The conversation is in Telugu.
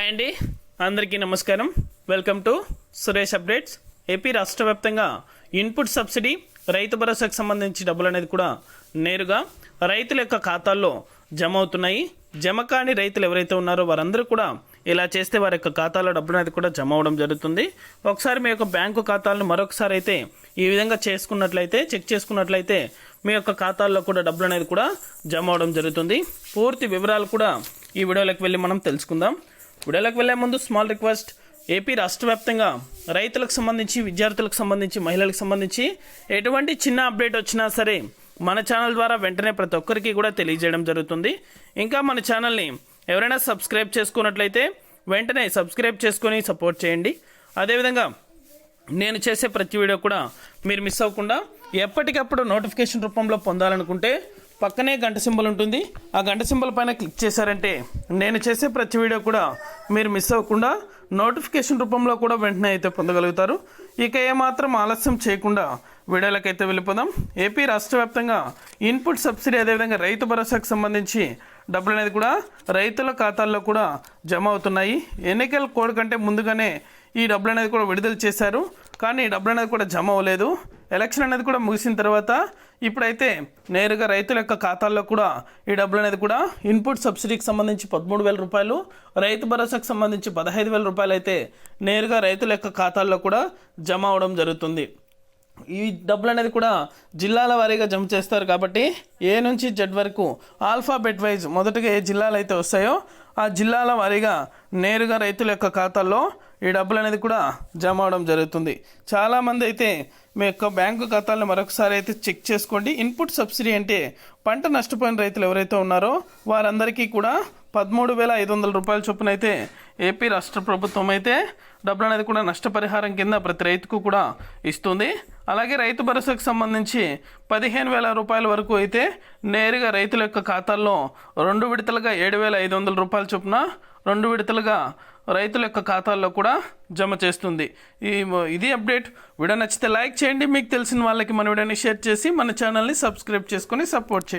హాయ్ అండి. అందరికీ నమస్కారం. Welcome to Suresh updates AP రాష్ట్ర వ్యాప్తంగా ఇన్పుట్ సబ్సిడీ రైతు భరోసాకు సంబంధించి డబ్బులు అనేది కూడా నేరుగా రైతుల యొక్క ఖాతాల్లో జమ అవుతున్నాయి. జమ కాని రైతులు ఎవరైతే ఉన్నారో వారందరూ కూడా ఇలా చేస్తే వారి యొక్క ఖాతాలో డబ్బులు అనేది కూడా జమ అవడం జరుగుతుంది. ఒకసారి మీ యొక్క బ్యాంకు ఖాతాలను మరొకసారి అయితే ఈ విధంగా చేసుకున్నట్లయితే చెక్ చేసుకున్నట్లయితే మీ యొక్క ఖాతాల్లో కూడా డబ్బులు అనేది కూడా జమ అవడం జరుగుతుంది. పూర్తి వివరాలు కూడా ఈ వీడియోలోకి వెళ్ళి మనం తెలుసుకుందాం. వీడియోలోకి వెళ్ళే ముందు స్మాల్ రిక్వెస్ట్ ఏపీ రాష్ట్ర వ్యాప్తంగా రైతులకు సంబంధించి విద్యార్థులకు సంబంధించి మహిళలకు సంబంధించి ఎటువంటి చిన్న అప్డేట్ వచ్చినా సరే మన ఛానల్ ద్వారా వెంటనే ప్రతి ఒక్కరికి కూడా తెలియజేయడం జరుగుతుంది. ఇంకా మన ఛానల్ని ఎవరైనా సబ్స్క్రైబ్ చేసుకున్నట్లయితే వెంటనే సబ్స్క్రైబ్ చేసుకొని సపోర్ట్ చేయండి. అదేవిధంగా నేను చేసే ప్రతి వీడియో కూడా మీరు మిస్ అవ్వకుండా ఎప్పటికప్పుడు నోటిఫికేషన్ రూపంలో పొందాలనుకుంటే పక్కనే గంట సింబల్ ఉంటుంది. ఆ గంట సింబల్ పైన క్లిక్ చేశారంటే నేను చేసే ప్రతి వీడియో కూడా మీరు మిస్ అవ్వకుండా నోటిఫికేషన్ రూపంలో కూడా వెంటనే అయితే పొందగలుగుతారు. ఇక ఏమాత్రం ఆలస్యం చేయకుండా వీడియోలకైతే వెళ్ళిపోదాం. ఏపీ రాష్ట్ర వ్యాప్తంగా ఇన్పుట్ సబ్సిడీ అదేవిధంగా రైతు భరోసాకు సంబంధించి డబ్బులు అనేది కూడా రైతుల ఖాతాల్లో కూడా జమ అవుతున్నాయి. ఎన్నికల కోడ్ కంటే ముందుగానే ఈ డబ్బులు అనేది కూడా విడుదల చేశారు. కానీ ఈ డబ్బులు అనేది కూడా జమ అవ్వలేదు. ఎలక్షన్ అనేది కూడా ముగిసిన తర్వాత ఇప్పుడైతే నేరుగా రైతుల యొక్క ఖాతాల్లో కూడా ఈ డబ్బులు అనేది కూడా ఇన్పుట్ సబ్సిడీకి సంబంధించి పదమూడు వేల రూపాయలు రైతు భరోసాకు సంబంధించి పదహైదు వేల రూపాయలు అయితే నేరుగా రైతుల యొక్క ఖాతాల్లో కూడా జమ అవడం జరుగుతుంది. ఈ డబ్బులు అనేది కూడా జిల్లాల వారీగా జమ చేస్తారు కాబట్టి ఏ నుంచి జెడ్ వరకు ఆల్ఫాబెట్ వైజ్ మొదటగా ఏ జిల్లాలు అయితే వస్తాయో ఆ జిల్లాల వారీగా నేరుగా రైతుల యొక్క ఖాతాల్లో ఈ డబ్బులు అనేది కూడా జమ అవడం జరుగుతుంది. చాలామంది అయితే మీ యొక్క బ్యాంకు ఖాతాలను మరొకసారి అయితే చెక్ చేసుకోండి. ఇన్పుట్ సబ్సిడీ అంటే పంట నష్టపోయిన రైతులు ఎవరైతే ఉన్నారో వారందరికీ కూడా పదమూడు వేల ఐదు వందల రూపాయల చొప్పున అయితే ఏపీ రాష్ట్ర ప్రభుత్వం అయితే డబ్బులు అనేది కూడా నష్టపరిహారం కింద ప్రతి రైతుకు కూడా ఇస్తుంది. అలాగే రైతు భరోసాకు సంబంధించి పదిహేను వేల రూపాయల వరకు అయితే నేరుగా రైతుల యొక్క ఖాతాల్లో రెండు విడతలుగా ఏడు వేల ఐదు వందల రూపాయల చొప్పున రెండు విడతలుగా రైతుల యొక్క ఖాతాల్లో కూడా జమ చేస్తుంది. ఈ ఇది అప్డేట్. వీడియో నచ్చితే లైక్ చేయండి. మీకు తెలిసిన వాళ్ళకి మన వీడియోని షేర్ చేసి మన ఛానల్ని సబ్స్క్రైబ్ చేసుకొని సపోర్ట్ చేయండి.